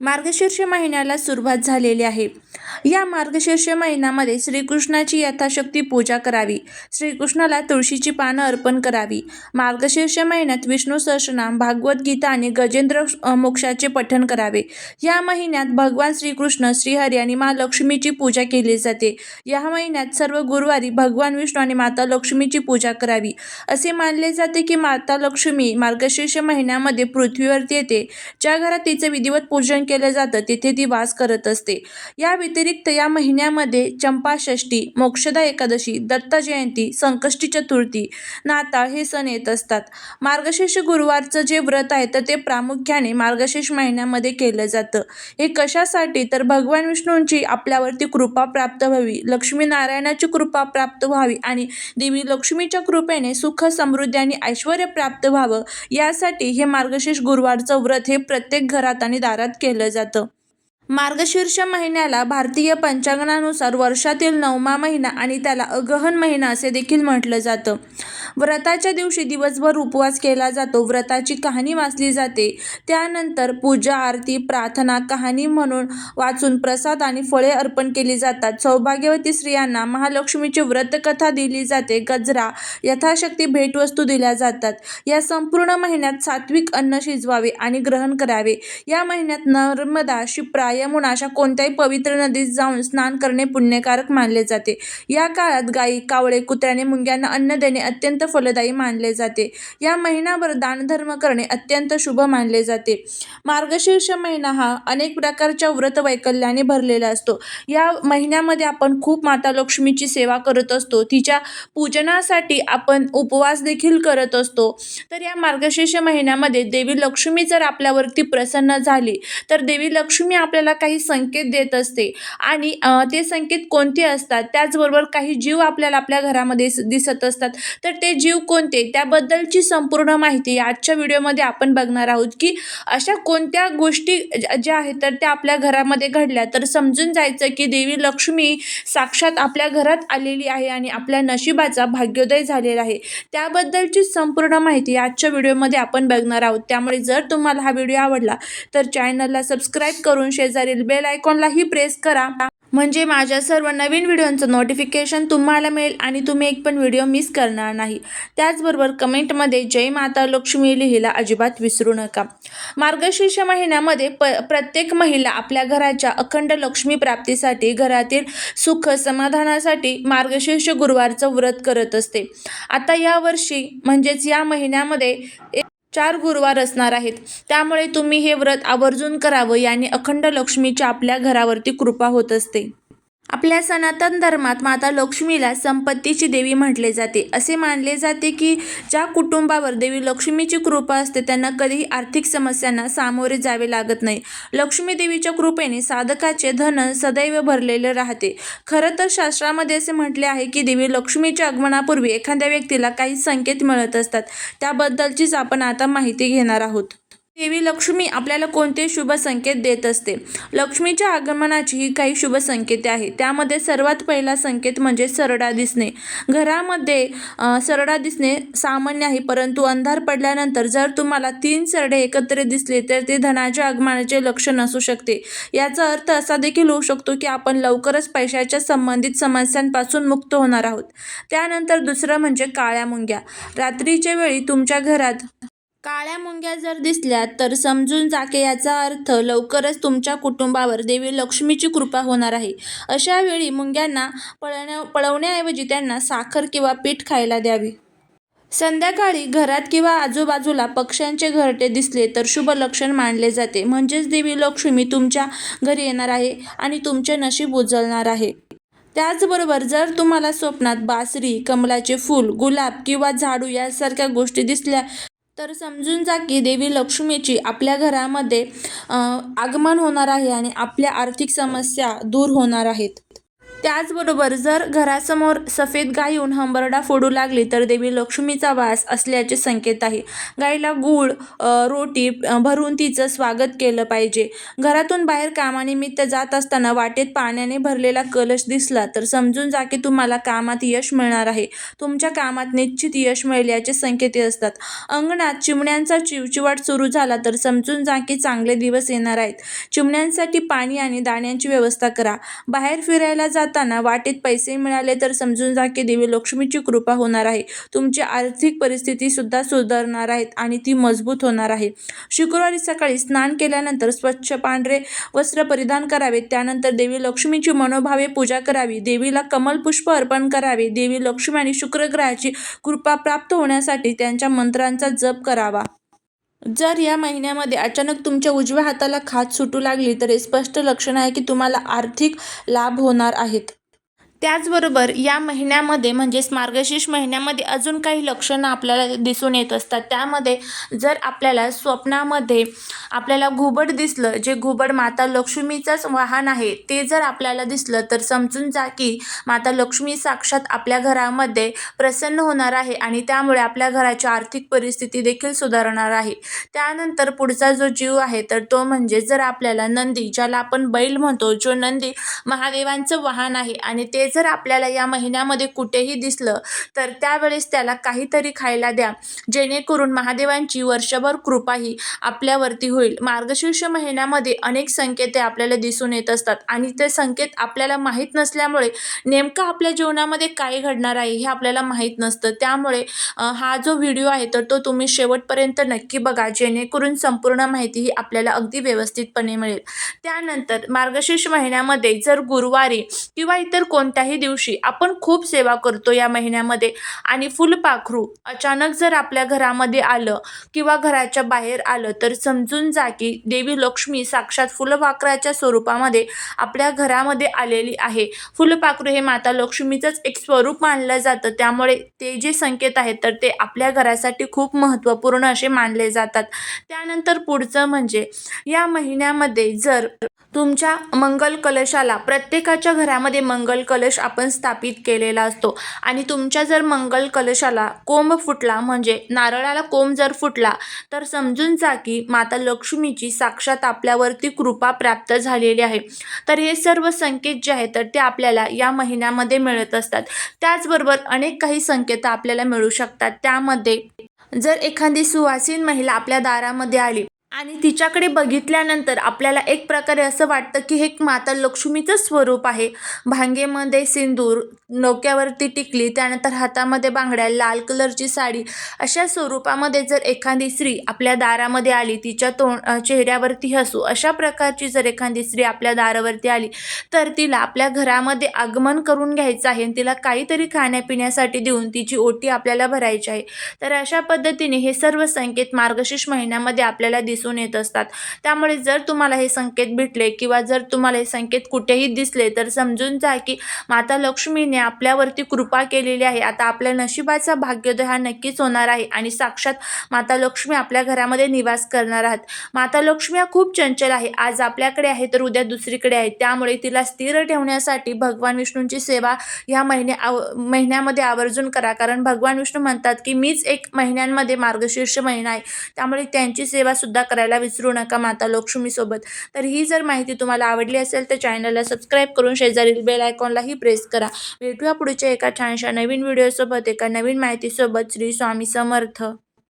मार्गशीर्ष महिन्याला सुरुवात झालेली आहे. या मार्गशीर्ष महिन्यामध्ये श्रीकृष्णाची यथाशक्ती पूजा करावी. श्रीकृष्णाला तुळशीची पानं अर्पण करावी. मार्गशीर्ष महिन्यात विष्णू सहस्रनाम भागवत गीता आणि गजेंद्र मोक्षाचे पठण करावे. या महिन्यात भगवान श्रीकृष्ण श्रीहरी आणि मा लक्ष्मीची पूजा केली जाते. या महिन्यात सर्व गुरुवारी भगवान विष्णू आणि माता लक्ष्मीची पूजा करावी. असे मानले जाते की माता लक्ष्मी मार्गशीर्ष महिन्यामध्ये पृथ्वीवरती येते. ज्या घरात तिचं विधिवत पूजन केलं जातं तिथे ती वास करत असते. या व्यतिरिक्त या महिन्यामध्ये चंपाषष्ठी मोक्षदा एकादशी दत्त जयंती संकष्टी चतुर्थी नाताळ हे सण येत असतात. मार्गशीर्ष गुरुवारचं जे व्रत आहे तर ते प्रामुख्याने मार्गशीर्ष महिन्यामध्ये केलं जातं. हे कशासाठी? तर भगवान विष्णूंची आपल्यावरती कृपा प्राप्त व्हावी लक्ष्मीनारायणाची कृपा प्राप्त व्हावी आणि देवी लक्ष्मीच्या कृपेने सुख समृद्धी आणि ऐश्वर प्राप्त व्हावं यासाठी हे मार्गशीर्ष गुरुवारचं व्रत हे प्रत्येक घरात आणि दारात केलं जातं. मार्गशीर्ष महिन्याला भारतीय पंचांगानुसार वर्षातील नवमा महिना आणि त्याला अगहन महिना असे देखील म्हटलं जातं. व्रताच्या दिवशी दिवसभर उपवास केला जातो. व्रताची कहाणी वाचली जाते. त्यानंतर पूजा आरती प्रार्थना कहाणी म्हणून वाचून प्रसाद आणि फळे अर्पण केली जातात. सौभाग्यवती स्त्रियांना महालक्ष्मीची व्रतकथा दिली जाते. गजरा यथाशक्ती भेटवस्तू दिल्या जातात. या संपूर्ण महिन्यात सात्विक अन्न शिजवावे आणि ग्रहण करावे. या महिन्यात नर्मदा शिप्रा यमुना अशा कोणत्याही पवित्र नदीत जाऊन स्नान करणे पुण्यकारक मानले जाते. या काळात गायी कावळे कुत्र्याने मुंग्यांना अन्न देणे अत्यंत फलदायी मानले जाते. या महिनाभर दानधर्म करणे अत्यंत शुभ मानले जाते. मार्गशीर्ष महिना हा अनेक प्रकारच्या व्रत वैकल्याने भरलेला असतो. या महिन्यामध्ये आपण खूप माता लक्ष्मीची सेवा करत असतो. तिच्या पूजनासाठी आपण उपवास देखील करत असतो. तर या मार्गशीर्ष महिन्यामध्ये देवी लक्ष्मी जर आपल्यावरती प्रसन्न झाली तर देवी लक्ष्मी आपल्याला काही संकेत देत असते. आणि ते संकेत कोणते असतात? त्याचबरोबर काही जीव आपल्याला आपल्या घरामध्ये दिसत असतात. तर ते जीव कोणते? त्याबद्दलची संपूर्ण माहिती आजच्या व्हिडिओमध्ये आपण बघणार आहोत की अशा कोणत्या गोष्टी ज्या ज्या आहेत तर त्या आपल्या घरामध्ये घडल्या. तर समजून जायचं की देवी लक्ष्मी साक्षात आपल्या घरात आलेली आहे आणि आपल्या नशिबाचा भाग्योदय झालेला आहे. त्याबद्दलची संपूर्ण माहिती आजच्या व्हिडिओमध्ये आपण बघणार आहोत. त्यामुळे जर तुम्हाला हा व्हिडिओ आवडला तर चॅनलला सबस्क्राईब करून शेजारील बेल आयकॉनलाही प्रेस करा. म्हणजे माझ्या सर्व नवीन व्हिडिओंचं नोटिफिकेशन तुम्हाला मिळेल आणि तुम्ही एक पण व्हिडिओ मिस करणार नाही. त्याचबरोबर कमेंटमध्ये जय माता लक्ष्मी लिहिला अजिबात विसरू नका. मार्गशीर्ष महिन्यामध्ये प प्रत्येक महिला आपल्या घराच्या अखंड लक्ष्मी प्राप्तीसाठी घरातील सुख समाधानासाठी मार्गशीर्ष गुरुवारचं व्रत करत असते. आता यावर्षी म्हणजेच या महिन्यामध्ये एक चार गुरुवार असणार आहेत. त्यामुळे तुम्ही हे व्रत आवर्जून करावं याने अखंड लक्ष्मीच्या आपल्या घरावरती कृपा होत असते. आपल्या सनातन धर्मात माता लक्ष्मीला संपत्तीची देवी म्हटले जाते. असे मानले जाते की ज्या कुटुंबावर देवी लक्ष्मीची कृपा असते त्यांना कधीही आर्थिक समस्यांना सामोरे जावे लागत नाही. लक्ष्मी देवीच्या कृपेने साधकाचे धन सदैव भरलेले राहते. खरं तर शास्त्रामध्ये असे म्हटले आहे की देवी लक्ष्मीच्या आगमनापूर्वी एखाद्या व्यक्तीला काही संकेत मिळत असतात. त्याबद्दलचीच आपण आता माहिती घेणार आहोत. देवी लक्ष्मी आपल्याला कोणते शुभ संकेत देत असते? लक्ष्मीच्या आगमनाची ही काही शुभ संकेते आहेत. त्यामध्ये सर्वात पहिला संकेत म्हणजे सरडा दिसणे. घरामध्ये सरडा दिसणे सामान्य आहे परंतु अंधार पडल्यानंतर जर तुम्हाला तीन सरडे एकत्र दिसले तर ते धनाच्या आगमनाचे लक्षण असू शकते. याचा अर्थ असा देखील होऊ शकतो की आपण लवकरच पैशाच्या संबंधित समस्यांपासून मुक्त होणार आहोत. त्यानंतर दुसरं म्हणजे काळ्या मुंग्या. रात्रीच्या वेळी तुमच्या घरात काळ्या मुंग्या जर दिसल्या तर समजून जा की याचा अर्थ लवकरच तुमच्या कुटुंबावर देवी लक्ष्मीची कृपा होणार आहे. अशा वेळी मुंग्यांना पळण्या पळवण्याऐवजी त्यांना साखर किंवा पीठ खायला द्यावी. संध्याकाळी घरात किंवा आजूबाजूला पक्ष्यांचे घरटे दिसले तर शुभ लक्षण मानले जाते. म्हणजेच देवी लक्ष्मी तुमच्या घरी येणार आहे आणि तुमचे नशीब उजळणार आहे. त्याचबरोबर जर तुम्हाला स्वप्नात बासरी कमलाचे फूल गुलाब किंवा झाडू यासारख्या गोष्टी दिसल्या तर समजून जा की देवी लक्ष्मीची आपल्या घरामध्ये आगमन होणार आहे आणि आपल्या आर्थिक समस्या दूर होणार आहेत. त्याचबरोबर जर घरासमोर सफेद गाय येऊन हंबरडा फोडू लागली तर देवी लक्ष्मीचा वास असल्याचे संकेत आहे. गाईला गूळ रोटी भरून तिचं स्वागत केलं पाहिजे. घरातून बाहेर कामानिमित्त जात असताना वाटेत पाण्याने भरलेला कलश दिसला तर समजून जा की तुम्हाला कामात यश मिळणार आहे. तुमच्या कामात निश्चित यश मिळेल याचे संकेत असतात. अंगणात चिमण्यांचा चिवचिवाट सुरू झाला तर समजून जा की चांगले दिवस येणार आहेत. चिमण्यांसाठी पाणी आणि दाण्यांची व्यवस्था करा. बाहेर फिरायला जाताना वाटेत पैसे मिळाले तर समजून जा की देवी लक्ष्मीची कृपा होणार आहे. तुमची आर्थिक परिस्थिती सुद्धा सुधारणार आहेत आणि ती मजबूत होणार आहे. शुक्रवारी सकाळी स्नान केल्यानंतर स्वच्छ पांढरे वस्त्र परिधान करावे. त्यानंतर देवी लक्ष्मीची मनोभावे पूजा करावी. देवीला कमल पुष्प अर्पण करावे. देवी लक्ष्मी आणि शुक्रग्रहाची कृपा प्राप्त होण्यासाठी त्यांच्या मंत्रांचा जप करावा. जर या महिन्यामध्ये अचानक तुमच्या उजव्या हाताला खाज सुटू लागली तर हे स्पष्ट लक्षण आहे की तुम्हाला आर्थिक लाभ होणार आहेत. त्याचबरोबर या महिन्यामध्ये म्हणजेच मार्गशीर्ष महिन्यामध्ये अजून काही लक्षणं आपल्याला दिसून येत असतात. त्यामध्ये जर आपल्याला स्वप्नामध्ये आपल्याला घुबड दिसलं जे घुबड माता लक्ष्मीचंच वाहन आहे ते जर आपल्याला दिसलं तर समजून जा की माता लक्ष्मी साक्षात आपल्या घरामध्ये प्रसन्न होणार आहे आणि त्यामुळे आपल्या घराची आर्थिक परिस्थिती देखील सुधारणार आहे. त्यानंतर पुढचा जो जीव आहे तर तो म्हणजे जर आपल्याला नंदी ज्याला आपण बैल म्हणतो जो नंदी महादेवांचं वाहन आहे आणि ते जर आपल्याला या महिन्यामध्ये कुठेही दिसलं तर त्यावेळेस त्याला काहीतरी खायला द्या. जेणेकरून महादेवांची वर्षभर कृपा ही आपल्यावरती होईल. मार्गशीर्ष महिन्यामध्ये अनेक संकेते आपल्याला दिसून येत असतात. आणि ते संकेत आपल्याला माहीत नसल्यामुळे नेमकं आपल्या जीवनामध्ये काय घडणार आहे हे आपल्याला माहीत नसतं. त्यामुळे हा जो व्हिडिओ आहे तर तो तुम्ही शेवटपर्यंत नक्की बघा. जेणेकरून संपूर्ण माहिती ही आपल्याला अगदी व्यवस्थितपणे मिळेल. त्यानंतर मार्गशीर्ष महिन्यामध्ये जर गुरुवारी किंवा इतर कोणत्या कोणत्याही दिवशी आपण खूप सेवा करतो या महिन्यामध्ये. आणि फुलपाखरू अचानक जर आपल्या घरामध्ये आलं किंवा घराच्या बाहेर आलं तर समजून जा की देवी लक्ष्मी साक्षात फुलपाखराच्या स्वरूपामध्ये आपल्या घरामध्ये आलेली आहे. फुलपाखरू हे माता लक्ष्मीचंच एक स्वरूप मानलं जातं. त्यामुळे ते जे संकेत आहेत तर ते आपल्या घरासाठी खूप महत्त्वपूर्ण असे मानले जातात. त्यानंतर पुढचं म्हणजे या महिन्यामध्ये जर तुमच्या मंगल कलशाला प्रत्येकाच्या घरामध्ये मंगल कलश आपण स्थापित केलेला असतो. आणि तुमच्या जर मंगल कलशाला कोंब फुटला म्हणजे नारळाला कोंब जर फुटला तर समजून जा की माता लक्ष्मीची साक्षात आपल्यावरती कृपा प्राप्त झालेली आहे. तर हे सर्व संकेत जे आहेत तर ते आपल्याला या महिन्यामध्ये मिळत असतात. त्याचबरोबर अनेक काही संकेत आपल्याला मिळू शकतात. त्यामध्ये जर एखादी सुवासीन महिला आपल्या दारामध्ये आली आणि तिच्याकडे बघितल्यानंतर आपल्याला एक प्रकारे असं वाटतं की हे एक माता लक्ष्मीचं स्वरूप आहे. भांगेमध्ये सिंदूर डोक्यावरती टिकली त्यानंतर हातामध्ये बांगड्या लाल कलरची साडी अशा स्वरूपामध्ये जर एखादी स्त्री आपल्या दारामध्ये आली तिच्या तोंड चेहऱ्यावरती हसू अशा प्रकारची जर एखादी स्त्री आपल्या दारावरती आली तर तिला आपल्या घरामध्ये आगमन करून घ्यायचं आहे आणि तिला काहीतरी खाण्यापिण्यासाठी देऊन तिची ओटी आपल्याला भरायची आहे. तर अशा पद्धतीने हे सर्व संकेत मार्गशीर्ष महिन्यामध्ये आपल्याला दिसून येत असतात. त्यामुळे जर तुम्हाला हे संकेत भेटले किंवा जर तुम्हाला हे संकेत कुठेही दिसले तर समजून जा की माता लक्ष्मीने आपल्यावरती कृपा केलेली आहे. आता आपल्या नशिबाचा भाग्योदय हा नक्कीच होणार आहे आणि साक्षात माता लक्ष्मी आपल्या घरामध्ये निवास करणार आहात. माता लक्ष्मी हा खूप चंचल आहे. आज आपल्याकडे आहे तर उद्या दुसरीकडे आहे. त्यामुळे तिला स्थिर ठेवण्यासाठी भगवान विष्णूंची सेवा ह्या महिन्या आव महिन्यामध्ये आवर्जून करा. कारण भगवान विष्णू म्हणतात की मीच एक महिन्यांमध्ये मार्गशीर्ष महिना आहे. त्यामुळे त्यांची सेवा सुद्धा करायला विसरू नका माता लक्ष्मीसोबत. तर ही जर माहिती तुम्हाला आवडली असेल तर चॅनलला सबस्क्राईब करून शेजारील बेल आयकॉनलाही प्रेस करा. भेटूया पुढच्या एका छानशा नवीन व्हिडिओसोबत एका नवीन माहितीसोबत. श्री स्वामी समर्थ.